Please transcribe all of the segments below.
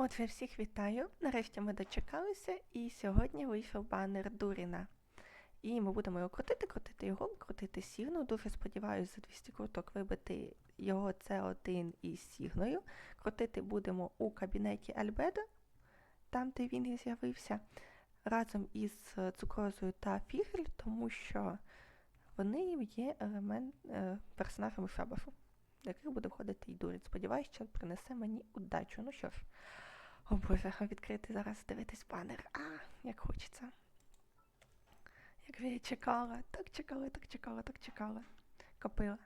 Отже, всіх вітаю. Нарешті ми дочекалися, і сьогодні вийшов банер Дуріна. І ми будемо його крутити, крутити його, крутити сігну. Дуже сподіваюся, за 200 круток вибити його С1 із сігною. Крутити будемо у кабінеті Альбедо, там, де він і з'явився, разом із е, цукрозою та фігель, тому що вони є елемент е, персонажами шабашу, до яких буде входити і Дурін. Сподіваюсь, що принесе мені удачу. Ну що ж. О боже, відкрити зараз дивитись банер. А, як хочеться. Як я чекала, так чекала, так чекала, так чекала. Копила.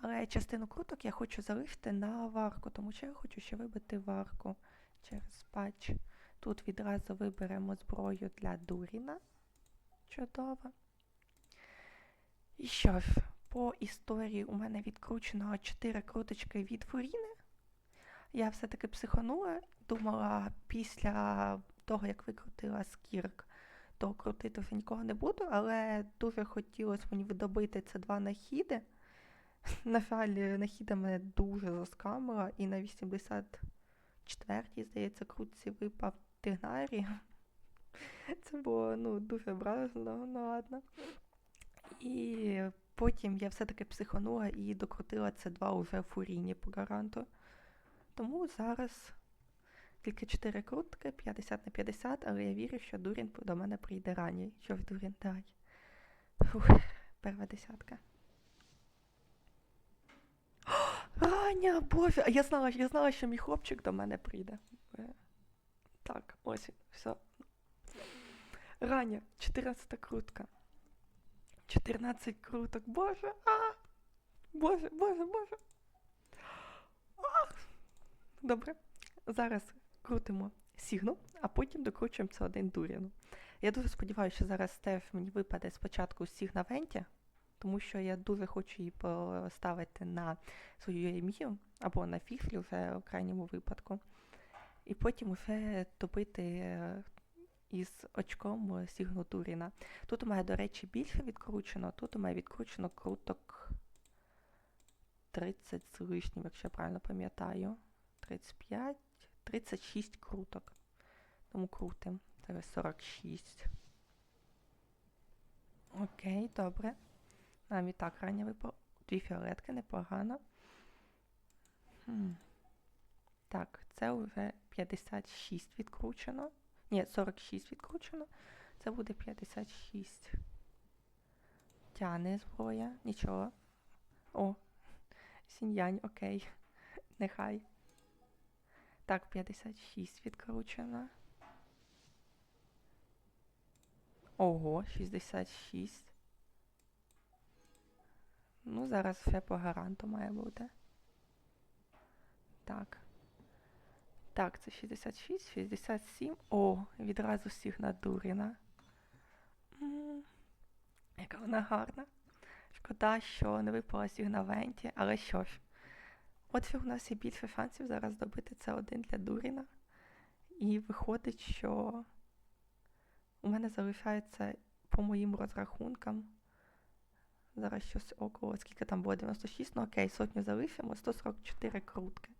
Але частину круток я хочу залишити на варку, тому що я хочу ще вибити варку через патч. Тут відразу виберемо зброю для Дуріна. Чудово. І що ж, по історії у мене відкручено 4 круточки від Фуріни. Я все-таки психанула, думала після того, як викрутила скірк, то крутити вже нікого не буду, але дуже хотілося мені видобити це два нахіди. На жаль, нахіда мене дуже заскамила, і на 84-й, здається, крутці випав Тигнарі. Це було ну, дуже образно, ну ладно. І потім я все-таки психанула і докрутила це два уже фуріні по гаранту. Тому зараз тільки 4 крутки, 50 на 50, але я вірю, що Дурін до мене прийде раніше. Що ж, Дурін, давай. Фух, перша десятка. О, Раня, боже, а я знала, я знала, що мій хлопчик до мене прийде. Е, Так, ось, все. Раня, 14 крутка. 14 круток, боже, а! Боже, боже, боже. Добре. Зараз крутимо сігну, а потім докручуємо це один дуріну. Я дуже сподіваюся, що зараз теж мені випаде спочатку сігна Венті, тому що я дуже хочу її поставити на свою емію або на фіфлі вже в крайньому випадку. І потім вже добити е, із очком сігну Дуріна. Тут у мене, до речі, більше відкручено, тут у мене відкручено круток 30 з лишнім, якщо я правильно пам'ятаю. 35, 36 круток. Тому крутим. Зараз 46. Окей, добре. Нам і так рання випав. Дві фіолетки, непогано. Хм. Так, це вже 56 відкручено. Ні, 46 відкручено. Це буде 56. Тяне зброя. Нічого. О, сіньянь, окей. Нехай. Так, 56 відкручено. Ого, 66. Ну, зараз все по гаранту має бути. Так. Так, це 66, 67. О, відразу всіх надурена. Яка вона гарна. Шкода, що не випала сігна Венті, але що ж. Отже, у нас є більше шансів зараз добити це один для Дуріна. І виходить, що у мене залишається по моїм розрахункам. Зараз щось около, скільки там було 96, ну окей, сотню залишимо, 144 крутки.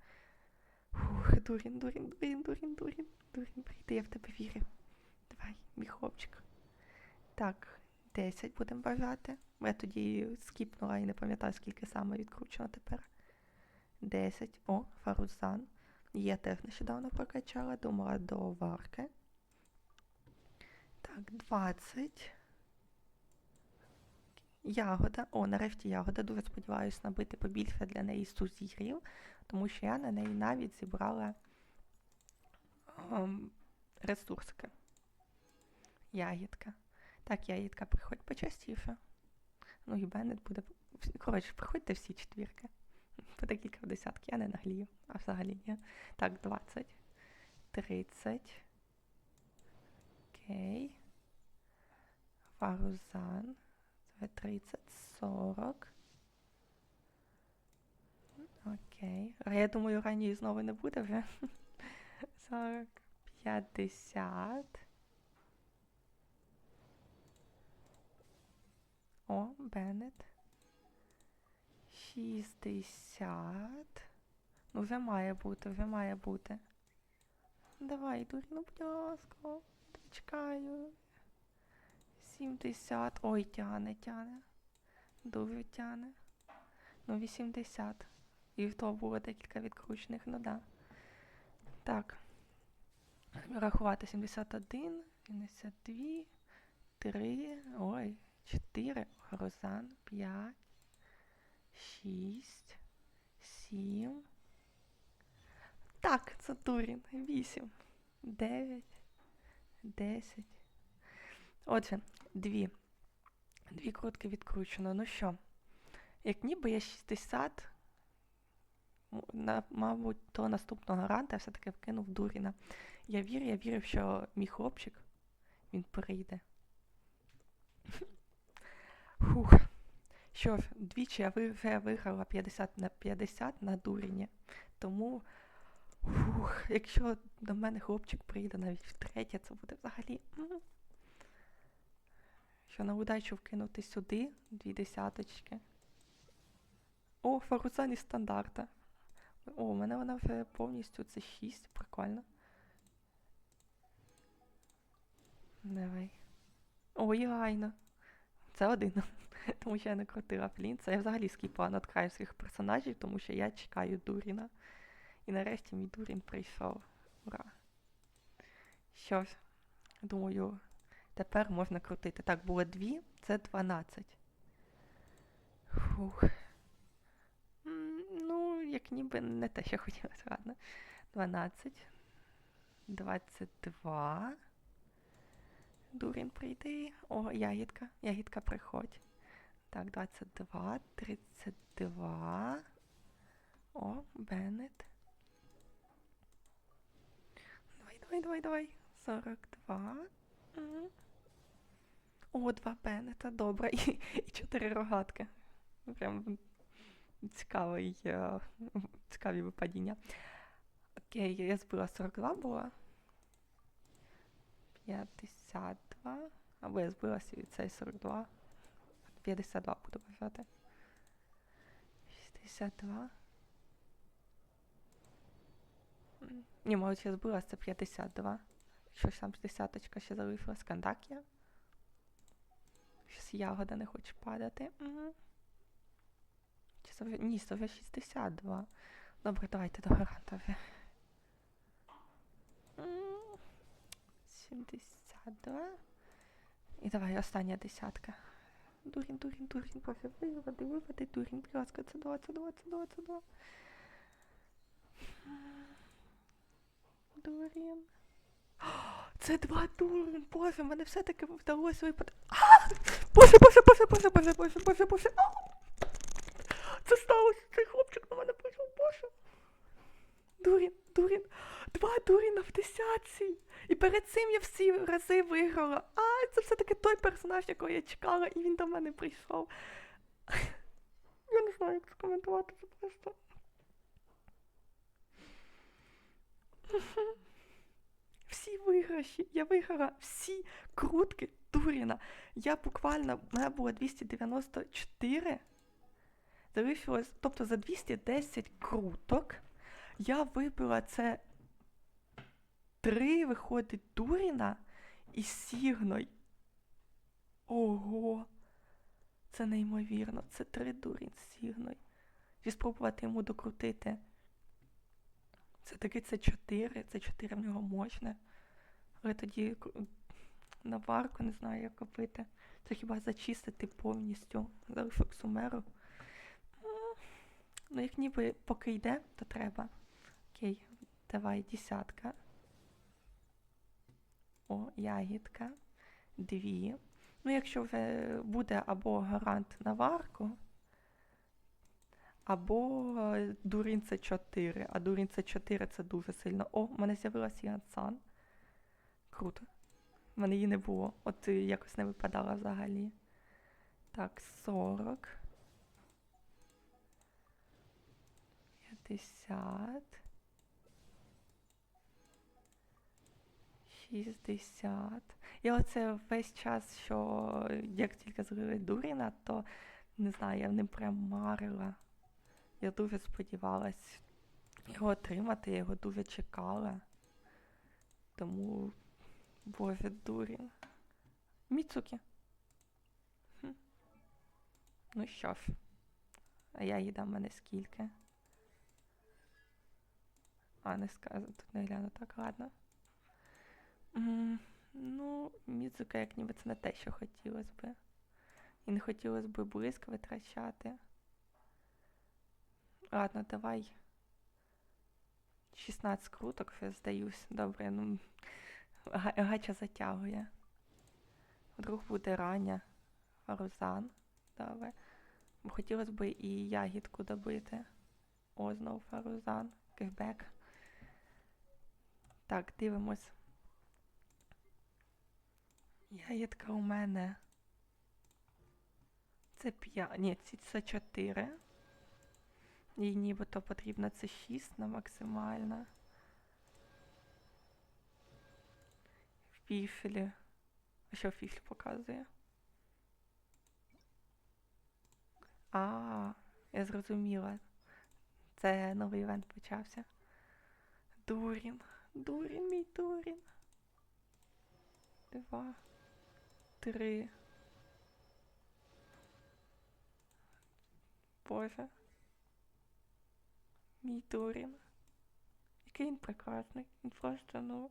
Фух, Дурін, Дурін, Дурін, Дурін, Дурін, Дурін, прийди, я в тебе вірю. Давай, мій хлопчик. Так, 10 будемо бажати. Я тоді скіпнула і не пам'ятаю, скільки саме відкручено тепер. 10. О, Фарузан. Я теж нещодавно прокачала, думала до варки. Так, 20. Ягода. О, нарешті ягода. Дуже сподіваюся набити побільше для неї сузір'їв, тому що я на неї навіть зібрала ем, ресурски. Ягідка. Так, ягідка, приходь почастіше. Ну і Беннет буде. Коротше, приходьте всі четвірки. По декілька в десятки, я не наглію, а взагалі ні. Так, 20, 30. Окей. Фарузан. Це 30, 40. Окей. Я думаю, ранньої знову не буде вже. 40, 50. О, Беннет. 60. Ну, вже має бути, вже має бути. Давай, Дурін, ну будь ласка. Чекаю. 70. Ой, тяне, тяне. Дуже тяне. Ну, 80. І в того було декілька відкручених, ну да. Так. Рахувати 71, 72, 3, ой, 4, Розан, 5, 6, 7. Так, це Турін. 8, 9, 10. Отже, дві. Дві крутки відкручено. Ну що, як ніби я 60, на, мабуть, того наступного ранта все-таки вкинув Дуріна. Я вірю, я вірив, що мій хлопчик, він прийде. Фух. Що двічі я вже виграла 50 на 50 на Дуріні. Тому, фух, якщо до мене хлопчик прийде навіть втретє, це буде взагалі. Що на удачу вкинути сюди дві десяточки. О, фарузані стандарта. О, у мене вона вже повністю це 6, прикольно. Давай. О, і гайно. Це один. тому що я не крутила Флінца. Я взагалі скіпала своїх персонажів, тому що я чекаю Дуріна. І нарешті мій Дурін прийшов. Ура. Що ж, думаю, тепер можна крутити. Так, було дві, це 12. Фух. Ну, як ніби не те, що хотілося, ладно. 12. 22. Дурін прийди. О, ягідка. Ягідка приходь. Так, 22, 32. О, Беннет. Давай, давай, давай, давай. 42. Мгм. О, два Беннета, добре. І, і чотири рогатки. Прям цікавий, е, цікаві випадіння. Окей, я збила 42 була. 52. Або я збила сі- цей 42. 52 буду вважати. 62. Ні, мабуть, я збила це 52. Щось там десяточка ще залишилась. Кандакія. Щось ягода не хоче падати. Мгм. Чи це вже... Ні, це вже 62. Добре, давайте до гаранта вже. 72. І давай остання десятка. Дурін, дурін, дурін, пофіг. виводи, виводи, дурін, будь ласка, це 2, це 2, це 2, це 2. Дурін. Це два дурін, боже, мене все-таки вдалося випадати. А! Боже, боже, боже, боже, боже, боже, боже, боже. Це сталося, цей хлопчик на мене прийшов, боже. Дурін, дурін. Два дуріна в десятці. І перед цим я всі рази виграла. А, це все-таки той персонаж, якого я чекала, і він до мене прийшов. Я не знаю, як це коментувати, це просто. Всі виграші. Я виграла всі крутки Дуріна. Я буквально, в мене було 294. Залишилось, тобто за 210 круток я вибила це три виходить Дуріна і Сігной. Ого! Це неймовірно. Це три Дурін з Сігною. І спробувати йому докрутити. Це таки це чотири. Це чотири в нього можна. Але тоді на варку не знаю, як купити. Це хіба зачистити повністю залишок сумеру. Ну, як ніби поки йде, то треба. Окей, давай десятка. О, ягідка. Дві. Ну, якщо вже буде або гарант на варку, або е, дурін це 4. А дурін це 4 це дуже сильно. О, в мене з'явилася Янсан. Круто. В мене її не було. От е, якось не випадала взагалі. Так, 40. 50. 60. І оце весь час, що як тільки злили Дуріна, то не знаю, я ним прям марила. Я дуже сподівалась його отримати, я його дуже чекала. тому. Боже, дурін. Міцукі. Хм. Ну що ж. А я їдам мене скільки. А, не скажу, тут не гляну так, ладно. Ну, Міцука, як ніби це не те, що хотілося би. І не хотілося б блиск витрачати. Ладно, давай. 16 круток, вже здаюсь. Добре, ну. Гача затягує. Вдруг буде рання. Фарузан. Добре. Хотілося б і ягідку добити. О, знову фарузан. Кешбек. Так, дивимось. Ягідка у мене. Це 5. Ні, це 4. Їй нібито потрібно це 6 на максимально. В фіфелі. А що фіфель показує? А, я зрозуміла. Це новий івент почався. Дурін. Дурін, мій дурін. Два. Три. Боже. Мій Дурін. Який він прекрасний. Він просто, ну,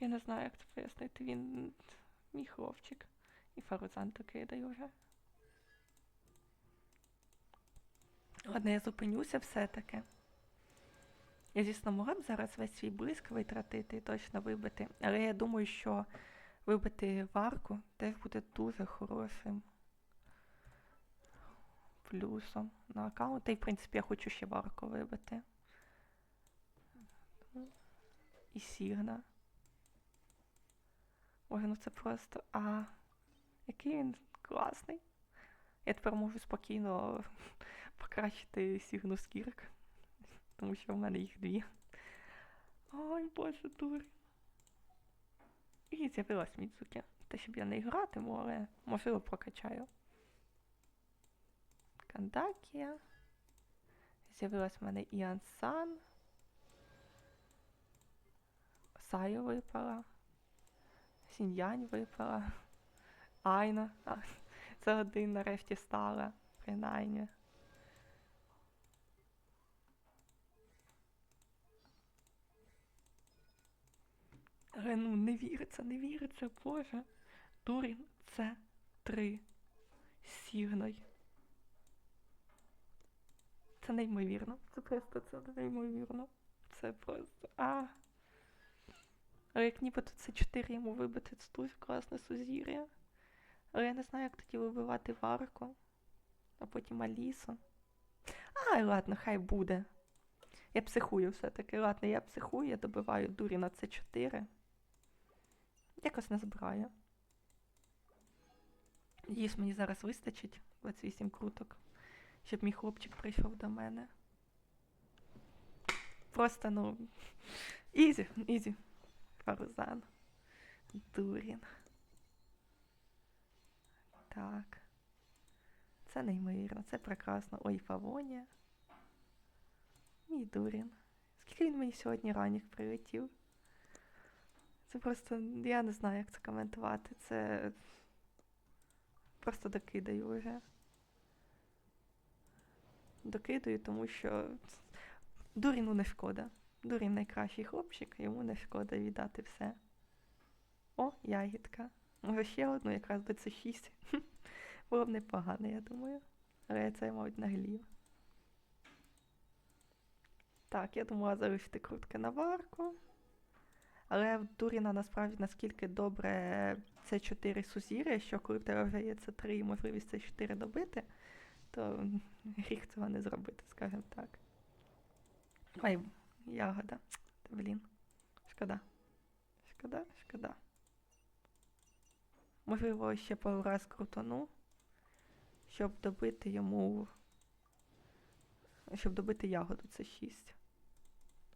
я не знаю, як це пояснити. Він мій хлопчик. І Фарузан такий даю вже. Ладно, я зупинюся все-таки. Я, звісно, могла б зараз весь свій блиск витратити і точно вибити, але я думаю, що вибити варку теж буде дуже хорошим плюсом на аккаунт. Та й, в принципі, я хочу ще варку вибити. І Сігна. Ой, ну це просто. А, який він класний. Я тепер можу спокійно покращити Сігну Скірк, тому що в мене їх дві. Ой, боже, дур. І з'явилась Мідзуки. Те, щоб я не гратиму, але можливо прокачаю. Кандакія. З'явилась в мене Іан Сан. Сайо випала. Сіньянь випала. Айна. Це один нарешті стала, принаймні. Ну не віриться, не віриться, Боже. Дурін це три. Сігной. Це неймовірно. Це просто це неймовірно. Це просто. А. Але як нібито це 4 йому вибити, це дуже класне сузір'я. Але я не знаю, як тоді вибивати варку, а потім Алісу. Ай, ладно, хай буде. Я психую все-таки. Ладно, я психую, я добиваю дурі на це 4 Якось не збираю. Їж мені зараз вистачить 28 круток, щоб мій хлопчик прийшов до мене. Просто, ну. Ізі, ізі. Фарузан. Дурін. Так. Це неймовірно, це прекрасно. Ой, Фавонія. Мій Дурін. Скільки він мені сьогодні ранік прилетів? Це просто, я не знаю, як це коментувати. Це просто докидаю вже. Докидаю, тому що Дуріну не шкода. Дурін найкращий хлопчик, йому не шкода віддати все. О, ягідка. Може ще одну, якраз би це 6. Було б непогано, я думаю. Але я це, мабуть, наглів. Так, я думала залишити крутки на варку. Але в Дуріна насправді наскільки добре це 4 сузір'я, що коли в тебе вже є це 3 і можливість це 4 добити, то гріх цього не зробити, скажімо так. Ой, ягода. Та, блін. Шкода. Шкода, шкода. Можливо, ще пару раз крутону, щоб добити йому. Щоб добити ягоду це 6.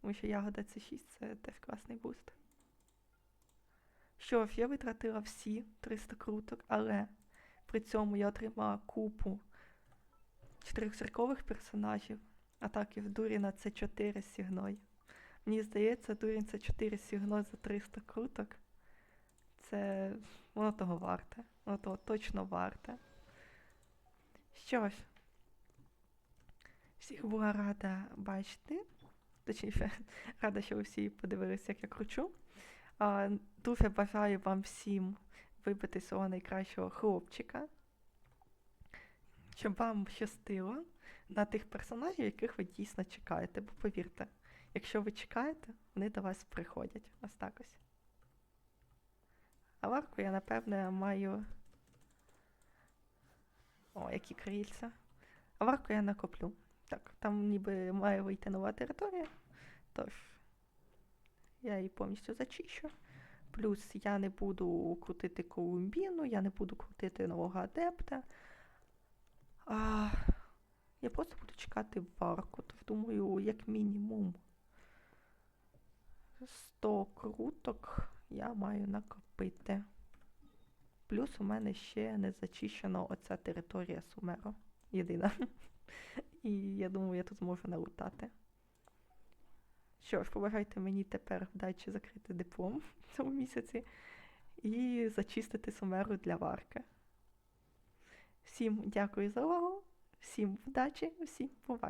Тому що ягода це 6 це теж класний буст. Що я витратила всі 300 круток, але при цьому я отримала купу чотирьохзіркових персонажів, а так і в Дуріна це 4 з Сігной. Мені здається, Дурін це 4 сігно за 300 круток. Це воно того варте. Воно того точно варте. Що ж, всіх була рада бачити. Точніше, рада, що ви всі подивилися, як я кручу. Дуже бажаю вам всім вибити свого найкращого хлопчика. Щоб вам щастило на тих персонажів, яких ви дійсно чекаєте. Бо повірте, якщо ви чекаєте, вони до вас приходять. Ось так ось. А варку я, напевне, маю. О, які крильця. А варку я накоплю. Так, там ніби має вийти нова територія. Тож, я її повністю зачищу. Плюс я не буду крутити Колумбіну, я не буду крутити нового адепта. А, я просто буду чекати варку. Тож думаю, як мінімум 100 круток я маю накопити. Плюс у мене ще не зачищена оця територія Сумеро. Єдина. І я думаю, я тут зможу налутати. Що ж, побажайте мені тепер вдачі закрити диплом в цьому місяці і зачистити Сумеру для варки. Всім дякую за увагу, всім вдачі, всім бувай!